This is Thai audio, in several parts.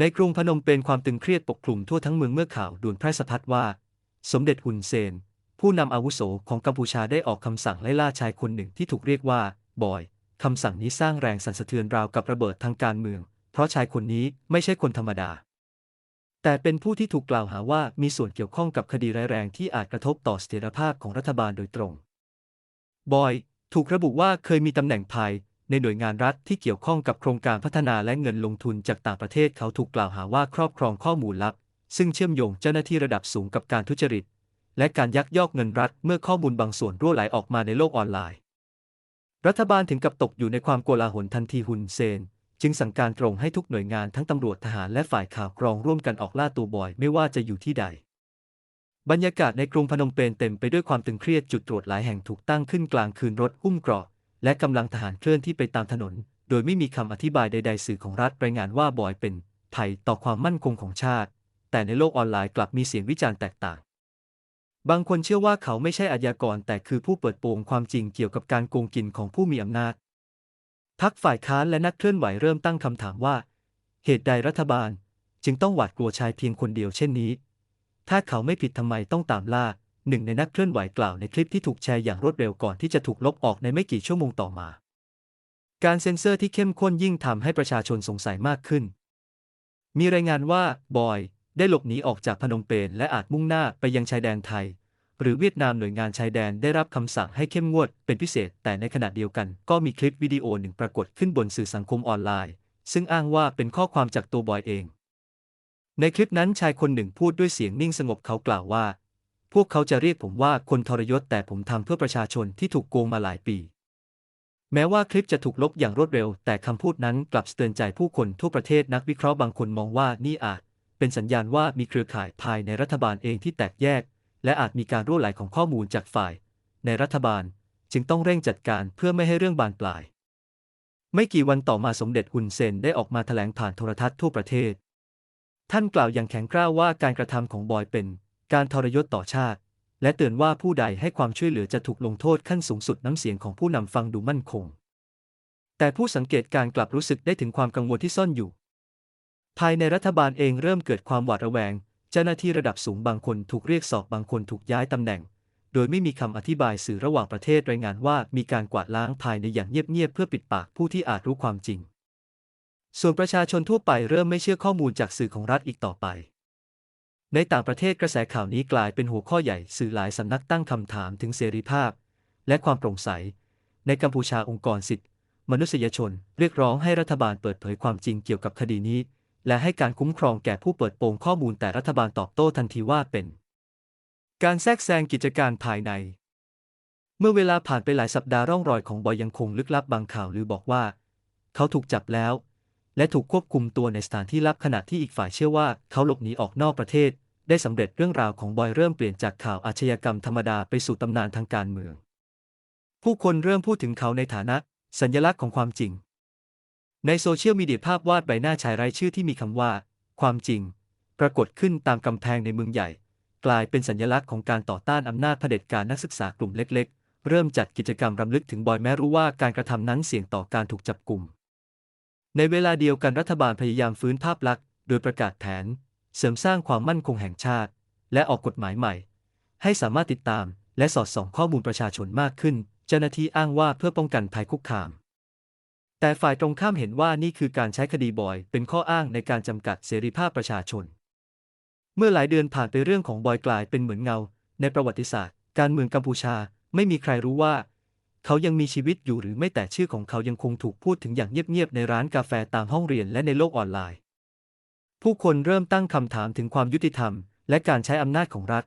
ในกรุงพนมเปญความตึงเครียดปกคลุมทั่วทั้งเมืองเมื่อข่าวด่วนแพร่สะพัดว่า สมเด็จฮุนเซน ผู้นำอาวุโสของกัมพูชาได้ออกคำสั่งไล่ล่าชายคนหนึ่งที่ถูกเรียกว่า บอยคำสั่งนี้สร้างแรงสั่นสะเทือนราวกับระเบิดทางการเมือง เพราะชายคนนี้ไม่ใช่คนธรรมดา แต่เป็นผู้ที่ถูกกล่าวหาว่ามีส่วนเกี่ยวข้องกับคดีร้ายแรงที่อาจกระทบต่อเสถียรภาพของรัฐบาลโดยตรง บอย ถูกระบุว่าเคยมีตำแหน่งภาย ในหน่วยงานรัฐที่เกี่ยวข้องกับโครงการพัฒนาและเงินลงทุนจากต่างประเทศเขาถูกกล่าวหาว่าครอบครองข้อมูลลับ ซึ่งเชื่อมโยงเจ้าหน้าที่ระดับสูงกับการทุจริต และการยักยอกเงินรัฐเมื่อข้อมูลบางส่วนรั่วไหลออกมาในโลกออนไลน์ รัฐบาลถึงกับตกอยู่ในความโกลาหลทันทีฮุนเซน จึงสั่งการตรงให้ทุกหน่วยงานทั้งตำรวจทหารและฝ่ายข่าวกรองร่วมกันออกล่าตัวบอยไม่ว่าจะอยู่ที่ใดบรรยากาศในกรุงพนมเปญเต็มไปด้วยความตึงเครียดจุดตรวจหลายแห่งถูกตั้งขึ้นกลางคืนรถหุ้มเกราะ และกำลังทหารเคลื่อนที่ไปตามถนน โดยไม่มีคำอธิบายใด ๆ สื่อของรัฐรายงานว่าบอยเป็นภัยต่อความมั่นคงของชาติ แต่ในโลกออนไลน์กลับมีเสียงวิจารณ์แตกต่าง บางคนเชื่อว่าเขาไม่ใช่อาญากร แต่คือผู้เปิดโปงความจริงเกี่ยวกับการโกงกินของผู้มีอำนาจพักฝ่ายค้านและนักเคลื่อนไหวเริ่มตั้งคำถามว่า เหตุใดรัฐบาล จึงต้องหวาดกลัวชายเพียงคนเดียวเช่นนี้ ถ้าเขาไม่ผิดทำไมต้องตามล่า หนึ่งในนักเคลื่อนไหวกล่าวในคลิปที่ถูกแชร์อย่างรวดเร็วก่อนที่จะถูกลบออกในไม่กี่ชั่วโมงต่อมา การเซ็นเซอร์ที่เข้มข้นยิ่งทำให้ประชาชนสงสัยมากขึ้น มีรายงานว่าบอยได้หลบหนีออกจากพนมเปญและอาจมุ่งหน้าไปยังชายแดนไทย หรือเวียดนามหน่วยงานชายแดนได้รับคำสั่งให้เข้มงวดเป็นพิเศษ แต่ในขณะเดียวกันก็มีคลิปวิดีโอหนึ่งปรากฏขึ้นบนสื่อสังคมออนไลน์ ซึ่งอ้างว่าเป็นข้อความจากตัวบอยเอง ในคลิปนั้นชายคนหนึ่งพูดด้วยเสียงนิ่งสงบเขากล่าวว่า พวกเขาจะเรียกผมว่าคนทรยศแต่ผมทำเพื่อประชาชนที่ถูกโกงมาหลายปี แม้ว่าคลิปจะถูกลบอย่างรวดเร็ว แต่คำพูดนั้นกลับเตือนใจผู้คนทั่วประเทศนักวิเคราะห์บางคนมองว่านี่อาจ เป็นสัญญาณว่ามีเครือข่ายภายในรัฐบาลเองที่แตกแยก และอาจมีการรั่วไหลของข้อมูลจากฝ่าย ในรัฐบาล จึงต้องเร่งจัดการเพื่อไม่ให้เรื่องบานปลาย ไม่กี่วันต่อมาสมเด็จฮุนเซนได้ออกมาแถลงผ่านโทรทัศน์ทั่วประเทศ ท่านกล่าวอย่างแข็งกร้าวว่าการกระทำของบอยเป็น การทรยศต่อชาติ และเตือนว่าผู้ใดให้ความช่วยเหลือจะถูกลงโทษขั้นสูงสุดน้ำเสียงของผู้นำฟังดูมั่นคง แต่ผู้สังเกตการกลับรู้สึกได้ถึงความกังวลที่ซ่อนอยู่ ภายในรัฐบาลเองเริ่มเกิดความหวาดระแวง เจ้าหน้าที่ระดับสูงบางคนถูกเรียกสอบบางคนถูกย้ายตำแหน่ง โดยไม่มีคำอธิบายสื่อระหว่างประเทศรายงานว่ามีการกวาดล้างภายในอย่างเงียบๆเพื่อปิดปากผู้ที่อาจรู้ความจริง ส่วนประชาชนทั่วไปเริ่มไม่เชื่อข้อมูลจากสื่อของรัฐอีกต่อไป ในต่างประเทศกระแสข่าวนี้กลายเป็นหัวข้อใหญ่สื่อหลายสำนักตั้งคำถามถึงเสรีภาพ และความโปร่งใส ในกัมพูชาองค์กรสิทธิมนุษยชน เรียกร้องให้รัฐบาลเปิดเผยความจริงเกี่ยวกับคดีนี้ และให้การคุ้มครองแก่ผู้เปิดโปงข้อมูลแต่รัฐบาลตอบโต้ทันทีว่าเป็น การแทรกแซงกิจการภายใน เมื่อเวลาผ่านไปหลายสัปดาห์ร่องรอยของบอยยังคงลึกลับบางข่าวลือบอกว่า เขาถูกจับแล้ว และถูกควบคุมตัวในสถานที่ลับขณะที่อีกฝ่ายเชื่อว่าเขาหลบหนีออกนอกประเทศ ได้สำเร็จเรื่องราวของบอยเริ่มเปลี่ยนจากข่าวอาชญากรรมธรรมดาไปสู่ตำนานทางการเมือง ผู้คนเริ่มพูดถึงเขาในฐานะ สัญลักษณ์ของความจริง ในโซเชียลมีเดียภาพวาดใบหน้าชายไร้ชื่อที่มีคำว่า ความจริง ปรากฏขึ้นตามกำแพงในเมืองใหญ่ กลายเป็นสัญลักษณ์ของการต่อต้านอำนาจเผด็จการนักศึกษากลุ่มเล็ก ๆ เริ่มจัดกิจกรรมรำลึกถึงบอยแม้รู้ว่าการกระทำนั้นเสี่ยงต่อการถูกจับกลุ่มในเวลาเดียวกันรัฐบาลพยายามฟื้นภาพลักษณ์โดยประกาศแผน เสริมสร้างความมั่นคงแห่งชาติ และออกกฎหมายใหม่ ให้สามารถติดตาม และสอดส่องข้อมูลประชาชนมากขึ้น เจ้าหน้าที่อ้างว่าเพื่อป้องกันภัยคุกคาม แต่ฝ่ายตรงข้ามเห็นว่านี่คือการใช้คดีบอย เป็นข้ออ้างในการจำกัดเสรีภาพประชาชน เมื่อหลายเดือนผ่านไปเรื่องของบอยกลายเป็นเหมือนเงา ในประวัติศาสตร์ การเมืองกัมพูชาไม่มีใครรู้ว่า เขายังมีชีวิตอยู่หรือไม่แต่ชื่อของเขายังคงถูกพูดถึงอย่างเงียบๆในร้านกาแฟตามห้องเรียนและในโลกออนไลน์ ผู้คนเริ่มตั้งคำถามถึงความยุติธรรม และการใช้อำนาจของรัฐ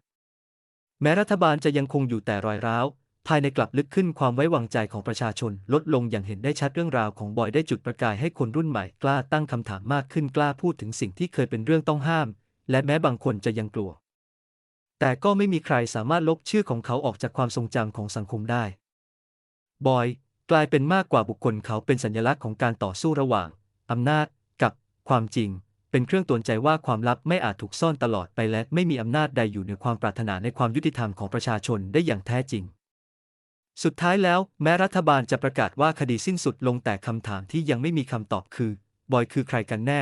แม้รัฐบาลจะยังคงอยู่แต่รอยร้าว ภายในกลับลึกขึ้นความไว้วางใจของประชาชน ลดลงอย่างเห็นได้ชัดเรื่องราวของบอยได้จุดประกายให้คนรุ่นใหม่กล้าตั้งคำถามมากขึ้นกล้าพูดถึงสิ่งที่เคยเป็นเรื่องต้องห้าม และแม้บางคนจะยังกลัว แต่ก็ไม่มีใครสามารถลบชื่อของเขาออกจากความทรงจำของสังคมได้ บอย กลายเป็นมากกว่าบุคคลเขาเป็นสัญลักษณ์ของการต่อสู้ระหว่างอำนาจกับความจริง เป็นเครื่องตือนใจว่าความลับไม่อาจถูกซ่อนตลอดไปและไม่มีอำนาจใดอยู่เหนือความปรารถนาในความยุติธรรมของประชาชนได้อย่างแท้จริง สุดท้ายแล้ว แม้รัฐบาลจะประกาศว่าคดีสิ้นสุดลงแต่คำถามที่ยังไม่มีคำตอบคือบอยคือใครกันแน่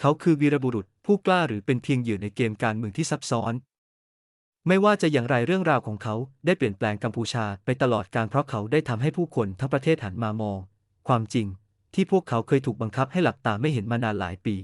เขาคือวีรบุรุษผู้กล้าหรือเป็นเพียงเหยื่อในเกมการเมืองที่ซับซ้อน ไม่ว่าจะอย่างไรเรื่องราวของเขาได้เปลี่ยนแปลงกัมพูชาไปตลอดการเพราะเขาได้ทำให้ผู้คนทั้งประเทศหันมามอง ความจริงที่พวกเขาเคยถูกบังคับให้หลับตาไม่เห็นมานานหลายปี